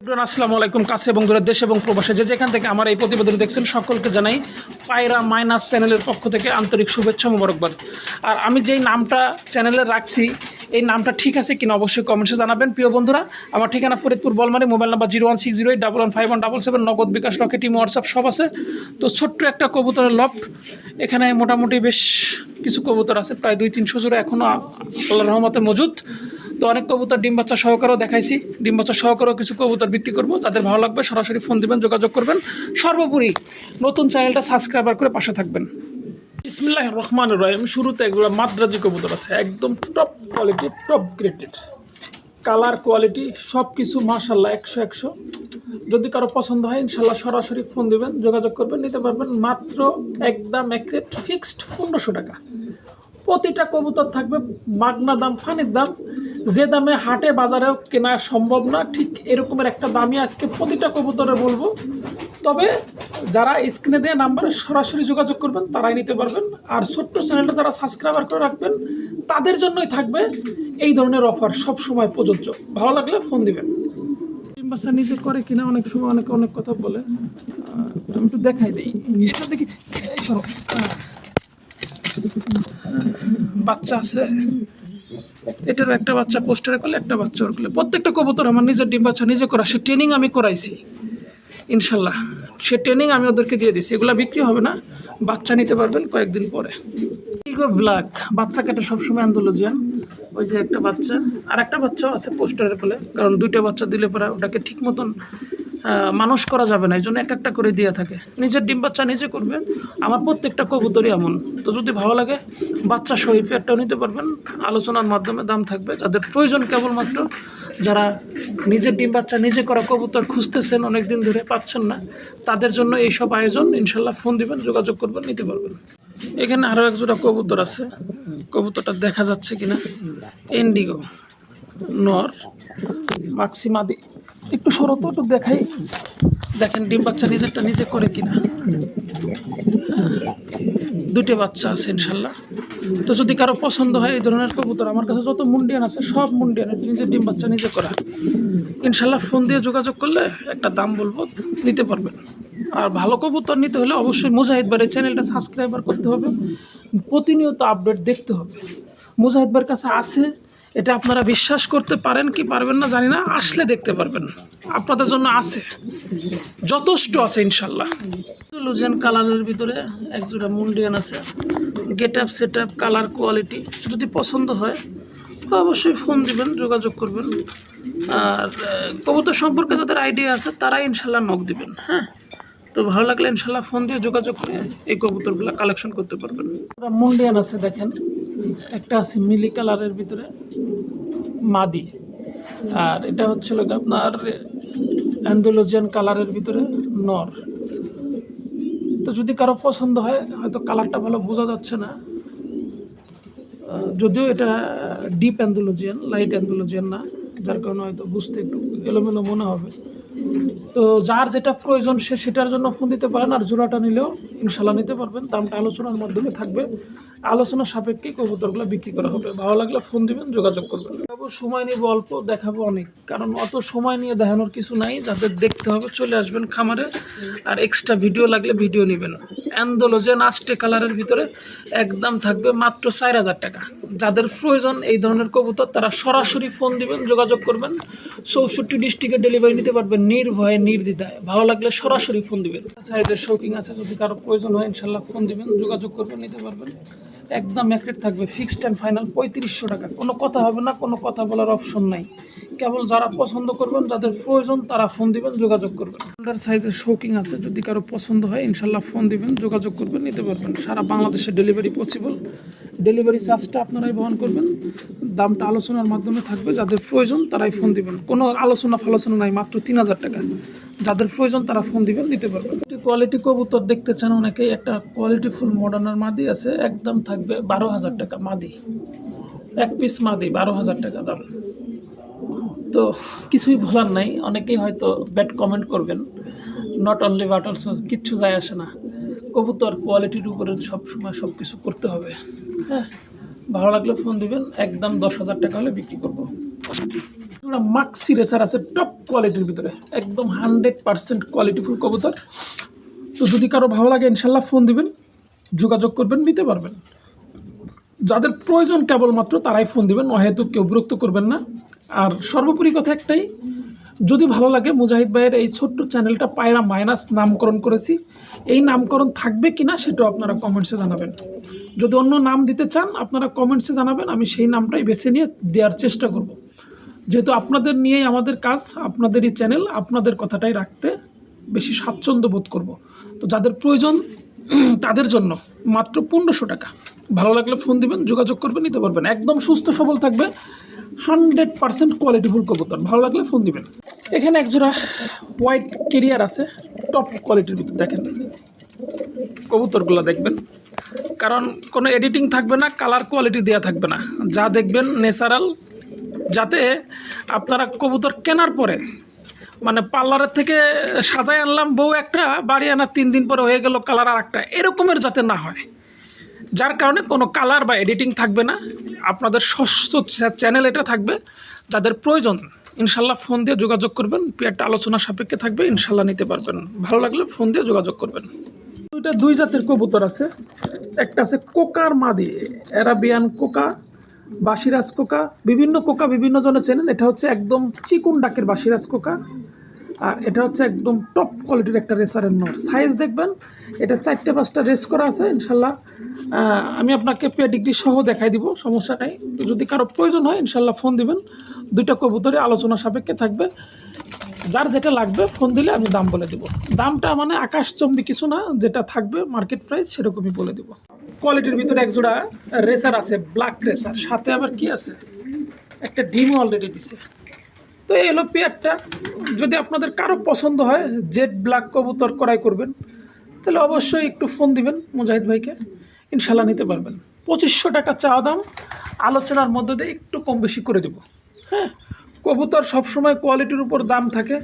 আসসালামু আলাইকুম। কাছে এবং দূরের দেশ এবং প্রবাসে যে যেখান থেকে আমার এই প্রতিবেদন দেখছেন, সকলকে জানাই পায়রা মাইনাস চ্যানেলের পক্ষ থেকে আন্তরিক শুভেচ্ছা মোবারকবাদ। আর আমি যেই নামটা চ্যানেলে রাখছি, এই নামটা ঠিক আছে কিনা অবশ্যই কমেন্টসে জানাবেন। প্রিয় বন্ধুরা, আমার ঠিকানা Faridpur, Bolmari, mobile number zero one six zero eight double one five one double seven, Nagad bKash, Rocket team WhatsApp সব আছে। তো ছোট্ট একটা কবুতরের লফট এখানে মোটামুটি বেশ কিছু কবুতর আছে, প্রায় দুই তিনশো জোড়া এখনও আল্লাহ রহমতে মজুদ তো অনেক কবুতর ডিম বাচ্চা সহকারেও দেখাইছি। ডিম বাচ্চা সহকারেও কিছু কবুতর বিক্রি করব। তাদের ভালো লাগবে সরাসরি ফোন দিবেন, যোগাযোগ করবেন। সর্বোপরি নতুন চ্যানেলটা সাবস্ক্রাইবার করে পাশে থাকবেন। ইসমিল্লাহ রহমান রহিম। শুরুতে এগুলো মাদ্রাজি কবুতর আছে। একদম top quality top graded colour quality সব কিছু মাশাল্লাহ একশো একশো। যদি কারও পছন্দ হয় ইনশাল্লাহ সরাসরি ফোন দিবেন, যোগাযোগ করবেন, নিতে পারবেন মাত্র একদম এক রেট ফিক্সড পনেরোশো টাকা। প্রতিটা কবুতর থাকবে মাগনা দাম, ফানির দাম। যে দামে হাটে বাজারেও কেনা সম্ভব না, ঠিক এরকমের একটা দামই আজকে প্রতিটা কবুতরে বলব। তবে যারা স্ক্রিনে দেওয়া নাম্বারে সরাসরি যোগাযোগ করবেন, তারাই নিতে পারবেন। আর ছোট্ট চ্যানেলটা যারা সাবস্ক্রাইবার করে রাখবেন, তাদের জন্যই থাকবে এই ধরনের অফার সব সময় প্রযোজ্য। ভালো লাগলে ফোন দিবেন। বাচ্চা নিজে করে কিনা অনেক সময় অনেক অনেক কথা বলে আমি একটু দেখাই দিই। এটা দেখি। বাচ্চা আছে। এটারও একটা বাচ্চা পোস্টারে করলে একটা বাচ্চা ওর করলে। প্রত্যেকটা কবুতর আমার নিজের ডিম বাচ্চা নিজে করা, সে ট্রেনিং আমি করাইছি, ইনশাল্লাহ। সে ট্রেনিং আমি ওদেরকে দিয়ে দিছি এগুলো বিক্রি হবে না, বাচ্চা নিতে পারবেন কয়েকদিন পরে। ব্ল্যাক বাচ্চা কাটা সবসময় আন্দোলজিয়ান ওই যে একটা বাচ্চা আর একটা বাচ্চাও আছে পোস্টারের ফলে কারণ দুইটা বাচ্চা দিলে পরে ওটাকে ঠিক মতন মানুষ করা যাবে না, এই জন্য এক একটা করে দিয়ে থাকে। নিজের ডিম বাচ্চা নিজে করবে, আমার প্রত্যেকটা কবুতরই এমন। তো যদি ভালো লাগে, বাচ্চা সহি পেয়ারটাও নিতে পারবেন। আলোচনার মাধ্যমে দাম থাকবে। যাদের প্রয়োজন, কেবলমাত্র যারা নিজের ডিম বাচ্চা নিজে করা কবুতর খুঁজতেছেন অনেক দিন ধরে, পাচ্ছেন না, তাদের জন্য এইসব আয়োজন, ইনশাল্লাহ ফোন দিবেন, যোগাযোগ করবেন, নিতে পারবেন। এখানে আরও এক জোড়া কবুতর আছে। কবুতরটা দেখা যাচ্ছে কিনা? ইন্ডিগো নর মাক্সিমাদি একটু সরত একটু দেখাই। দেখেন ডিম বাচ্চা নিজেরটা নিজে করে কিনা। দুটো বাচ্চা আছে ইনশাল্লাহ। তো যদি কারও পছন্দ হয় এই ধরনের কবুতর, আমার কাছে যত মুন্ডিয়ান আছে সব মুন্ডিয়ান নিজের ডিম বাচ্চা নিজে করা। ইনশাল্লাহ ফোন দিয়ে যোগাযোগ করলে একটা দাম বলব, নিতে পারবেন। আর ভালো কবুতর নিতে হলে অবশ্যই মুজাহিদ ভাইয়ের এই চ্যানেলটা সাবস্ক্রাইবার করতে হবে। প্রতিনিয়ত আপডেট দেখতে হবে। মুজাহিদ ভাইয়ের কাছে আছে এটা আপনারা বিশ্বাস করতে পারেন কি পারবেন না জানি না, আসলে দেখতে পারবেন। আপনাদের জন্য আছে। যথেষ্ট আছে ইনশাল্লাহ। লুজেন কালারের ভিতরে একজোড়া মুন্ডিয়ান আছে। Get up set up colour quality যদি পছন্দ হয়, তো অবশ্যই ফোন দিবেন, যোগাযোগ করবেন। আর কবুতর সম্পর্কে যাদের আইডিয়া আছে, তারাই ইনশাল্লাহ নখ দিবেন হ্যাঁ? তো ভালো লাগলে ইনশাল্লাহ ফোন দিয়ে যোগাযোগ করে এই কবুতরগুলো কালেকশন করতে পারবেন। মুন্ডিয়ান আছে, দেখেন একটা আছে মিলি কালারের ভিতরে, মাদি। আর এটা হচ্ছিল আপনার অ্যান্ডোলজিয়ান কালারের ভিতরে নর। তো যদি কারও পছন্দ হয়, হয়তো কালারটা ভালো বোঝা যাচ্ছে না। যদিও এটা ডিপ অ্যান্ডোলজিয়ান লাইট অ্যান্ডোলজিয়ান না, যার কারণে হয়তো বুঝতে একটু এলোমেলো মনে হবে। তো যার যেটা প্রয়োজন, সে সেটার জন্য ফোন দিতে পারেন, আর জোড়াটা নিলেও ইনশাল্লাহ নিতে পারবেন। দামটা আলোচনার মাধ্যমে থাকবে। আলোচনা সাপেক্ষে কবুতরগুলো বিক্রি করা হবে। ভালো লাগলে ফোন দিবেন, যোগাযোগ করবেন। সময় নিব অল্প দেখাবো অনেক। কারণ অত সময় নিয়ে দেখানোর কিছু নাই যাদের দেখতে হবে, চলে আসবেন খামারে। আর এক্সট্রা ভিডিও লাগলে ভিডিও নেবেন। অ্যান্ডোলোজেন আস্টে কালারের ভিতরে একদম থাকবে মাত্র চার হাজার টাকা। যাদের প্রয়োজন এই ধরনের কবুতর, তারা সরাসরি ফোন দিবেন, যোগাযোগ করবেন। চৌষট্টি ডিস্ট্রিক্টে ডেলিভারি নিতে পারবেন নির্ভয়ে, নির্দ্বিধায়। ভালো লাগলে সরাসরি ফোন দিবেন। সাইজের শৌকিং আছে, যদি কারও প্রয়োজন হয়, ইনশাল্লাহ ফোন দিবেন, যোগাযোগ করবেন, নিতে পারবেন। একদম এক থাকবে ফিক্সড অ্যান্ড ফাইনাল পঁয়ত্রিশশো টাকা। কোনো কথা হবে না, কোনো কথা বলার অপশন নাই। কেবল যারা পছন্দ করবেন, যাদের প্রয়োজন, তারা ফোন দিবেন, যোগাযোগ করবেন। শোল্ডার সাইজের শৌকিং আছে, যদি কারও পছন্দ হয়, ইনশাল্লাহ ফোন দিবেন, যোগাযোগ করবেন, নিতে পারবেন। সারা বাংলাদেশে ডেলিভারি পসিবল ডেলিভারি চার্জটা আপনারাই বহন করবেন। দামটা আলোচনার মাধ্যমে থাকবে, যাদের প্রয়োজন, তারাই ফোন দিবেন। কোনো আলোচনা ফালোচনা নাই, মাত্র তিন হাজার টাকা। যাদের প্রয়োজন তারা ফোন দিবেন নিতে পারবেন। কোয়ালিটি কবুতর দেখতে চান অনেকেই, একটা কোয়ালিটি ফুল মডার্নার মাদি আছে, একদম থাকবে বারো হাজার টাকা মাদি। এক পিস মাদি, বারো হাজার টাকা দাম। তো কিছুই বলার নাই, অনেকেই হয়তো ব্যাড কমেন্ট করবেন। নট অনলি বাট অলসো কিচ্ছু যায় আসে না। কবুতর কোয়ালিটির উপরে সব সময় সব কিছু করতে হবে। হ্যাঁ ভালো লাগলে ফোন দিবেন, একদম দশ হাজার টাকা হলে বিক্রি করব। একটা মাক্সি রেসার আছে টপ কোয়ালিটির ভিতরে, একদম হান্ড্রেড পার্সেন্ট কোয়ালিটিফুল কবুতর। তো যদি কারও ভালো লাগে, ইনশাল্লাহ ফোন দিবেন, যোগাযোগ করবেন, নিতে পারবেন। যাদের প্রয়োজন কেবলমাত্র, তারাই ফোন দিবেন অহেতু কেউ বিরক্ত করবেন না। আর সর্বোপরি কথা একটাই, যদি ভালো লাগে, মুজাহিদ ভাইয়ের এই ছোট্ট চ্যানেলটা পায়রা মাইনাস নামকরণ করেছি। এই নামকরণ থাকবে কিনা, সেটাও আপনারা কমেন্টসে জানাবেন। যদি অন্য নাম দিতে চান, আপনারা কমেন্টসে জানাবেন, আমি সেই নামটাই বেছে নিয়ে দেওয়ার চেষ্টা করব। যেহেতু আপনাদের নিয়েই আমাদের কাজ, আপনাদেরই চ্যানেল আপনাদের কথাটাই রাখতে বেশি স্বাচ্ছন্দ্য বোধ করব। তো যাদের প্রয়োজন, তাদের জন্য মাত্র পনেরোশো টাকা। ভালো লাগলে ফোন দিবেন, যোগাযোগ করবেন, নিতে পারবেন। একদম সুস্থ, সবল থাকবে। হান্ড্রেড পার্সেন্ট কোয়ালিটিফুল কবুতর। ভালো লাগলে ফোন দিবেন। এখানে একজোড়া হোয়াইট কেরিয়ার আছে টপ কোয়ালিটির ভিতর। দেখেন, কবুতরগুলো দেখবেন। কারণ কোনো এডিটিং থাকবে না কালার কোয়ালিটি দেওয়া থাকবে না। যা দেখবেন ন্যাচারাল যাতে আপনারা কবুতর কেনার পরে মানে পার্লারের থেকে সাজায় আনলাম, বউ একটা, বাড়ি আনার তিন দিন পরে হয়ে গেল কালার আর একটা এরকমের যাতে না হয়। যার কারণে কোনো কালার বা এডিটিং থাকবে না। আপনাদের ষষ্ঠ চ্যানেল এটা থাকবে, যাদের প্রয়োজন, ইনশাল্লাহ ফোন দিয়ে যোগাযোগ করবেন একটা আলোচনা সাপেক্ষে থাকবে, ইনশাল্লাহ নিতে পারবেন। ভালো লাগলে ফোন দিয়ে যোগাযোগ করবেন। দুইটা দুই জাতের কবুতর আছে। একটা আছে কোকার মাদি, অ্যারাবিয়ান কোকা বাসিরাজ কোকা, বিভিন্ন কোকা বিভিন্ন জনে চেনেন। এটা হচ্ছে একদম চিকুন ডাকের বাসিরাজ কোকা। আর এটা হচ্ছে একদম টপ কোয়ালিটির একটা রেসারের নর। সাইজ দেখবেন, এটা চারটে পাঁচটা রেস করা আছে, ইনশাল্লাহ। আমি আপনাকে পে ডিগ্রি সহ দেখাই দিব, সমস্যা নাই। যদি কারও প্রয়োজন হয়, ইনশাল্লাহ ফোন দিবেন। দুইটা কবুতরে আলোচনা সাপেক্ষে থাকবে। যার যেটা লাগবে ফোন দিলে আমি দাম বলে দেবো। দামটা মানে আকাশচম্বী কিছু না, যেটা থাকবে মার্কেট প্রাইস সেরকমই বলে দেবো। কোয়ালিটির ভিতরে একজোড়া রেসার আছে ব্ল্যাক রেসার সাথে আবার কি আছে? একটা ডিমও অলরেডি দিছে। তো এই পেয়ারটা যদি আপনাদের কারও পছন্দ হয় জেড ব্ল্যাক কবুতর করাই করবেন, তাহলে অবশ্যই একটু ফোন দিবেন মুজাহিদ ভাইকে। ইনশাল্লাহ নিতে পারবেন। পঁচিশশো টাকা চাওয়া দাম। আলোচনার মধ্যে দিয়ে একটু কম বেশি করে দেবো। হ্যাঁ? কবুতর সবসময় কোয়ালিটির উপর দাম থাকে।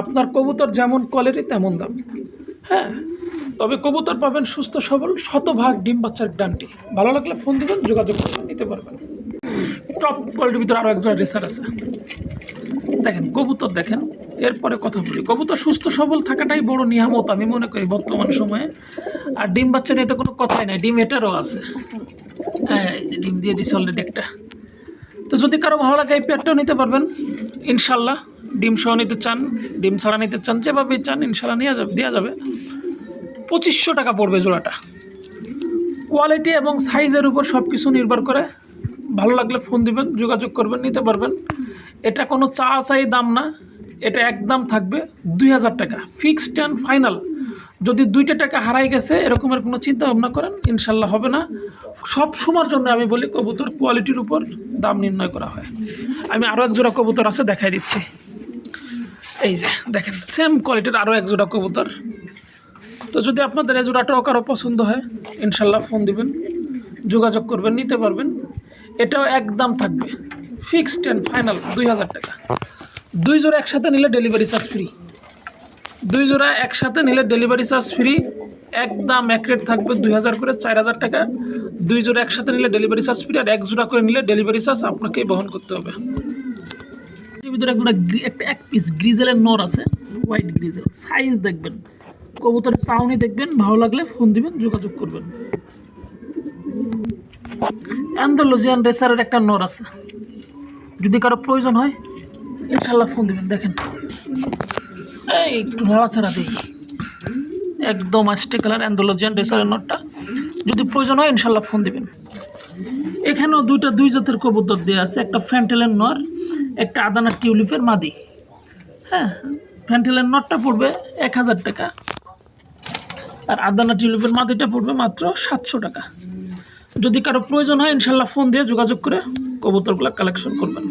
আপনার কবুতর যেমন কোয়ালিটি তেমন দাম। হ্যাঁ তবে কবুতর পাবেন সুস্থ, সবল, শতভাগ ডিম বাচ্চার ডানটি ভালো লাগলে ফোন দিবেন, যোগাযোগ নিতে পারবেন। টপ কোয়ালিটির ভিতরে আরও একজন রেসার আছে। দেখেন, কবুতর দেখেন, এরপরে কথা বলি। কবুতর সুস্থ, সবল থাকাটাই বড় নিয়ামত আমি মনে করি বর্তমান সময়ে। আর ডিম বাচ্চা নিয়ে তো কোনো কথাই নাই, ডিম এটারও আছে। হ্যাঁ ডিম দিয়ে দিছে অলরেডি একটা। তো যদি কারও ভালো লাগে এই পেয়ারটাও নিতে পারবেন। ইনশাল্লাহ ডিম সহ নিতে চান, ডিম ছাড়া নিতে চান যেভাবেই চান ইনশাল্লাহ নেওয়া যাবে, দেওয়া যাবে। পঁচিশশো টাকা পড়বে জোড়াটা। কোয়ালিটি এবং সাইজের উপর সব কিছু নির্ভর করে। ভালো লাগলে ফোন দিবেন, যোগাযোগ করবেন, নিতে পারবেন। এটা কোনো চা চাই দাম না, এটা একদম থাকবে দুই হাজার টাকা। Fixed and final. যদি দুইটা টাকা হারাই গেছে, এরকমের কোনো চিন্তা ভাবনা করেন, ইনশাল্লাহ হবে না। সব সময়ের জন্য আমি বলি কবুতর কোয়ালিটির উপর দাম নির্ণয় করা হয়। আমি আরও এক জোড়া কবুতর আছে, দেখাই দিচ্ছি। এই যে, দেখেন সেম কোয়ালিটির আরও এক জোড়া কবুতর। তো যদি আপনাদের এই জোড়াটাও কারও পছন্দ হয়, ইনশাল্লাহ ফোন দিবেন, যোগাযোগ করবেন, নিতে পারবেন। এটাও একদম থাকবে ফিক্সড অ্যান্ড ফাইনাল দুই হাজার টাকা। দুই জোড়া একসাথে নিলে ডেলিভারি চার্জ ফ্রি দুই জোড়া একসাথে নিলে ডেলিভারি চার্জ ফ্রি একদম এক রেট থাকবে দুই হাজার করে চার হাজার টাকা। দুই জোড়া একসাথে নিলে ডেলিভারি চার্জ ফ্রি আর এক জোড়া করে নিলে ডেলিভারি চার্জ আপনাকেই বহন করতে হবে। এর ভিতরে একটা গ্রি- একটা এক পিস গ্রিজেলের নর আছে হোয়াইট গ্রিজেল সাইজ দেখবেন কবুতরের চাউনি দেখবেন, ভালো লাগলে ফোন দিবেন, যোগাযোগ করবেন। অ্যান্ডোলজিয়ান রেসারের একটা নর আছে। যদি কারও প্রয়োজন হয় ইনশাল্লাহ ফোন দিবেন, দেখেন। একটু নড়াছাড়া দিই। একদম আস্টে কালার অ্যান্ডোলজিয়ান রেসারের নটটা। যদি প্রয়োজন হয় ইনশাল্লাহ ফোন দিবেন। এখানেও দুইটা দুই জাতের কবুতর দেওয়া আছে, একটা ফ্যান্টেলের নর একটা আদানা টিউলিপের মাদি। হ্যাঁ ফ্যান্টেলের নটটা পড়বে এক হাজার টাকা। আর আদানা টিউলিপের মাদিটা পড়বে মাত্র সাতশো টাকা। যদি কারও প্রয়োজন হয় ইনশাল্লাহ ফোন দিয়ে যোগাযোগ করে কবুতরগুলো কালেকশন করবেন।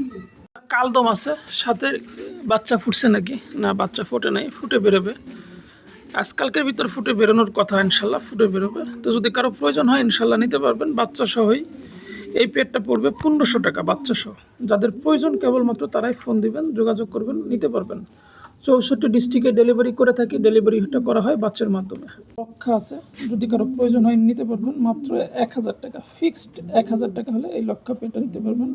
কালদম আছে, সাথে বাচ্চা ফুটছে নাকি? না, বাচ্চা ফোটে নাই, ফুটে বেরোবে। আজকালকের ভিতর ফুটে বেরোনোর কথা, ইনশাল্লাহ ফুটে বেরোবে। তো যদি কারও প্রয়োজন হয়, ইনশাল্লাহ নিতে পারবেন। বাচ্চা সহই এই পেটটা পড়বে পনেরোশো টাকা বাচ্চা সহ যাদের প্রয়োজন কেবলমাত্র তারাই ফোন দিবেন, যোগাযোগ করবেন, নিতে পারবেন। চৌষট্টি ডিস্ট্রিক্টে ডেলিভারি করে থাকি, ডেলিভারিটা করা হয় বাচ্চার মাধ্যমে। লক্ষ্য আছে, যদি কারও প্রয়োজন হয়, নিতে পারবেন। মাত্র এক হাজার টাকা, ফিক্সড এক হাজার টাকা হলে এই লক্ষ্য পেটা নিতে পারবেন।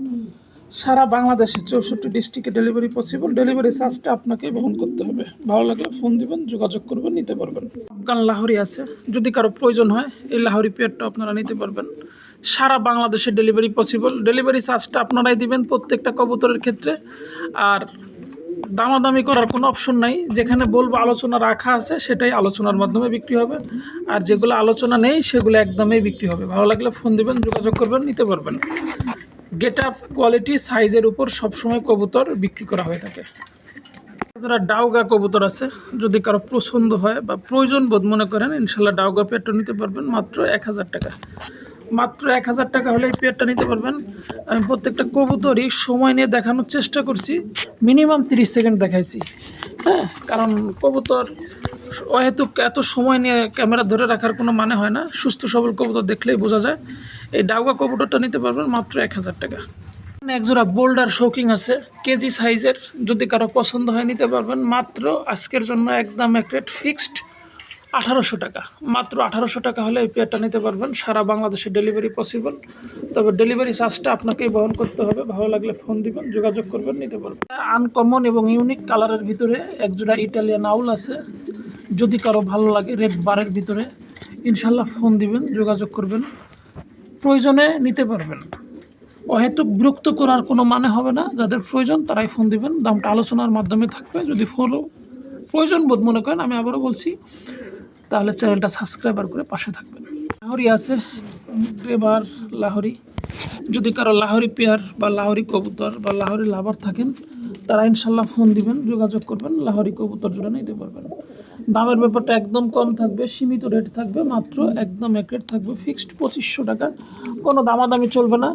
সারা বাংলাদেশে চৌষট্টি ডিস্ট্রিক্টে ডেলিভারি পসিবল ডেলিভারি চার্জটা আপনাকে বহন করতে হবে। ভালো লাগলে ফোন দিবেন, যোগাযোগ করবেন, নিতে পারবেন। আফগান লাহোরি আছে। যদি কারও প্রয়োজন হয়, এই লাহোরি পেয়ারটা আপনারা নিতে পারবেন। সারা বাংলাদেশে ডেলিভারি পসিবল ডেলিভারি চার্জটা আপনারাই দিবেন প্রত্যেকটা কবুতরের ক্ষেত্রে। আর দামাদামি করার কোনো অপশন নাই। যেখানে বলব আলোচনা রাখা আছে, সেটাই আলোচনার মাধ্যমে বিক্রি হবে। আর যেগুলো আলোচনা নেই, সেগুলো একদমই বিক্রি হবে। ভালো লাগলে ফোন দিবেন, যোগাযোগ করবেন, নিতে পারবেন। গেট আপ কোয়ালিটি সাইজের উপর সবসময় কবুতর বিক্রি করা হয়ে থাকে। যারা ডাউগা কবুতর আছে, যদি কারও পছন্দ হয় বা প্রয়োজন বোধ মনে করেন, ইনশাল্লাহ ডাউগা পেয়ারটা নিতে পারবেন মাত্র এক হাজার টাকা। মাত্র এক হাজার টাকা হলে এই পেয়ারটা নিতে পারবেন। আমি প্রত্যেকটা কবুতরই সময় নিয়ে দেখানোর চেষ্টা করছি, মিনিমাম তিরিশ সেকেন্ড দেখাইছি। হ্যাঁ কারণ কবুতর অহেতুক এত সময় নিয়ে ক্যামেরা ধরে রাখার কোনো মানে হয় না। সুস্থ সবল কবুতর দেখলেই বোঝা যায়। এই ডাউগা কবুতরটা নিতে পারবেন মাত্র এক হাজার টাকা। এখানে একজোড়া বোল্ডার শৌকিং আছে, কেজি সাইজের, যদি কারও পছন্দ হয় নিতে পারবেন। মাত্র আজকের জন্য একদম এক রেট ফিক্সড আঠারোশো টাকা। মাত্র আঠারোশো টাকা হলে এই পেয়ারটা নিতে পারবেন। সারা বাংলাদেশে ডেলিভারি পসিবল। তবে ডেলিভারি চার্জটা আপনাকেই বহন করতে হবে। ভালো লাগলে ফোন দিবেন, যোগাযোগ করবেন, নিতে পারবেন। আনকমন এবং ইউনিক কালারের ভিতরে একজোড়া ইটালিয়ান আউল আছে। যদি কারও ভালো লাগে রেড বারের ভিতরে, ইনশাল্লাহ ফোন দিবেন, যোগাযোগ করবেন। প্রয়োজনে নিতে পারবেন। অহেতুক বিরক্ত করার কোনো মানে হবে না। যাদের প্রয়োজন তারাই ফোন দিবেন। দামটা আলোচনার মাধ্যমে থাকবে। যদি ফোন প্রয়োজন বোধ মনে করেন, আমি আবারও বলছি, তাহলে চ্যানেলটা সাবস্ক্রাইবার করে পাশে থাকবেন। লাহরি আছে, গ্রেবার লাহরি। যদি কারও লাহরি পেয়ার বা লাহরি কবুতর বা লাহরি লাভার থাকেন তারা ইনশাল্লাহ ফোন দিবেন, যোগাযোগ করবেন, লাহরি কবুতর জোড়া নিতে পারবেন। দামের ব্যাপারটা একদম কম থাকবে, সীমিত রেট থাকবে, মাত্র একদম এক রেট থাকবে ফিক্সড পঁচিশশো টাকা। কোনো দামাদামি চলবে না।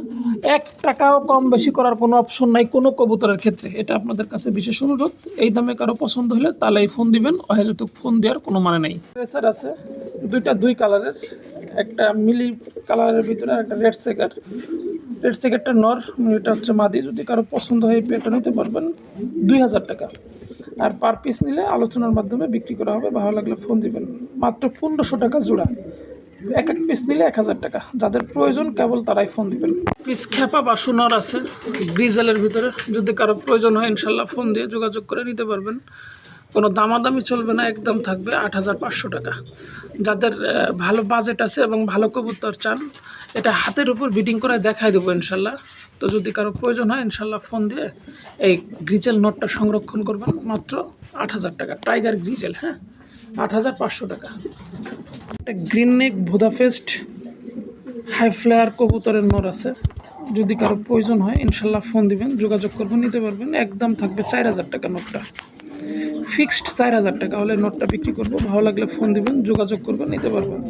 এক টাকাও কম বেশি করার কোনো অপশন নাই কোনো কবুতরের ক্ষেত্রে। এটা আপনাদের কাছে বিশেষ অনুরোধ। এই দামে কারও পছন্দ হলে তাহলে এই ফোন দিবেন, অহেতুক ফোন দেওয়ার কোনো মানে নেই। প্রেসার আছে, দুইটা দুই কালারের একটা মিলি কালারের ভিতরে একটা রেড সেকার রেড সেকেটটা নর এটা হচ্ছে মাদি যদি কারও পছন্দ হয় পেয়ারটা নিতে পারবেন দুই হাজার টাকা আর পার পিস নিলে আলোচনার মাধ্যমে বিক্রি করা হবে ভালো লাগলে ফোন দিবেন মাত্র পনেরোশো টাকা জোড়া এক এক পিস নিলে এক হাজার টাকা যাদের প্রয়োজন কেবল তারাই ফোন দিবেন পিস খেপা বা সুনর আছে গ্রিজেলের ভিতরে যদি কারও প্রয়োজন হয় ইনশাল্লাহ ফোন দিয়ে যোগাযোগ করে নিতে পারবেন কোনো দামাদামি চলবে না, একদম থাকবে আট হাজার পাঁচশো টাকা। যাদের ভালো বাজেট আছে এবং ভালো কবুতর চান, এটা হাতের উপর বিডিং করে দেখাই দেবো ইনশাল্লাহ। তো যদি কারও প্রয়োজন হয়, ইনশাল্লাহ ফোন দিয়ে এই গ্রিজেল নোটটা সংরক্ষণ করবেন, মাত্র আট হাজার টাকা। টাইগার গ্রিজেল হ্যাঁ? আট হাজার পাঁচশো টাকা। একটা গ্রিন নেক ভোদাফেস্ট হাই ফ্লেয়ার কবুতরের নোর আছে। যদি কারও প্রয়োজন হয়, ইনশাল্লাহ ফোন দিবেন, যোগাযোগ করবেন, নিতে পারবেন। একদম থাকবে চার হাজার টাকা নোটটা। ফিক্সড চার হাজার টাকা হলে নোটটা বিক্রি করব। ভালো লাগলে ফোন দিবেন, যোগাযোগ করবেন, নিতে পারবেন